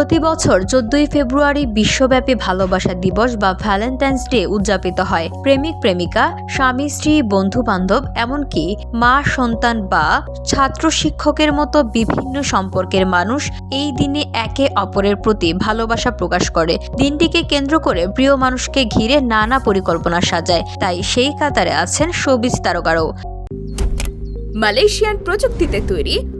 প্রতি বছর চোদ্দই ফেব্রুয়ারি বিশ্বব্যাপী ভালোবাসা দিবস বা ভ্যালেন্টাইন্স ডে উদযাপিত হয়। প্রেমিক প্রেমিকা, স্বামী, স্ত্রী বন্ধু বান্ধব এমনকি মা, সন্তান বা ছাত্র শিক্ষকের মতো বিভিন্ন সম্পর্কের মানুষ এই দিনে একে অপরের প্রতি ভালোবাসা প্রকাশ করে। দিনটিকে কেন্দ্র করে প্রিয় মানুষকে ঘিরে নানা পরিকল্পনা সাজায়। তাই সেই কাতারে আছেন সবিজ তারকারও। মালয়েশিয়ান প্রযুক্তিতে তৈরি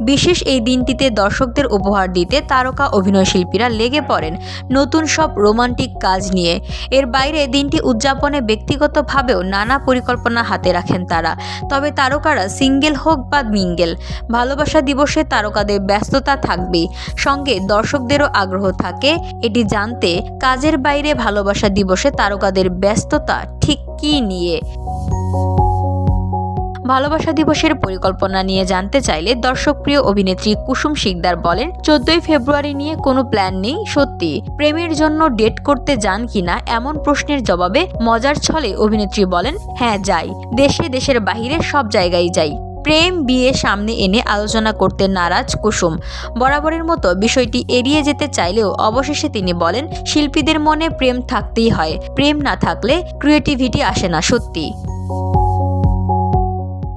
বিশেষ এই দিনটিতে দর্শকদের উপহার দিতে তারকা অভিনয়শিল্পীরা লেগে পড়েন নতুন সব রোমান্টিক কাজ নিয়ে। এর বাইরে দিনটি উদযাপনে ব্যক্তিগতভাবেও নানা পরিকল্পনা হাতে রাখেন তারা। তবে তারকারা সিঙ্গেল হোক বা মিঙ্গেল, ভালোবাসা দিবসে তারকাদের ব্যস্ততা থাকবেই। সঙ্গে দর্শকদেরও আগ্রহ থাকে, এটি জানতে কাজের বাইরে ভালোবাসা দিবসে তারকাদের ব্যস্ততা ঠিক কী নিয়ে? ভালোবাসা দিবসের পরিকল্পনা নিয়ে জানতে চাইলে দর্শকপ্রিয় অভিনেত্রী কুসুম শিকদার বলেন, চোদ্দই ফেব্রুয়ারি নিয়ে কোনো প্ল্যান নেই, সত্যি। প্রেমের জন্য ডেট করতে যান কিনা এমন প্রশ্নের জবাবে মজার ছলে অভিনেত্রী বলেন হ্যাঁ যাই। দেশে, দেশের বাহিরে সব জায়গায় যাই। প্রেম, বিয়ে, সামনে এনে আলোচনা করতে নারাজ কুসুম। বরাবরের মতো বিষয়টি এড়িয়ে যেতে চাইলেও অবশেষে তিনি বলেন, শিল্পীদের মনে প্রেম থাকতেই হয়। প্রেম না থাকলে ক্রিয়েটিভিটি আসে না, সত্যি।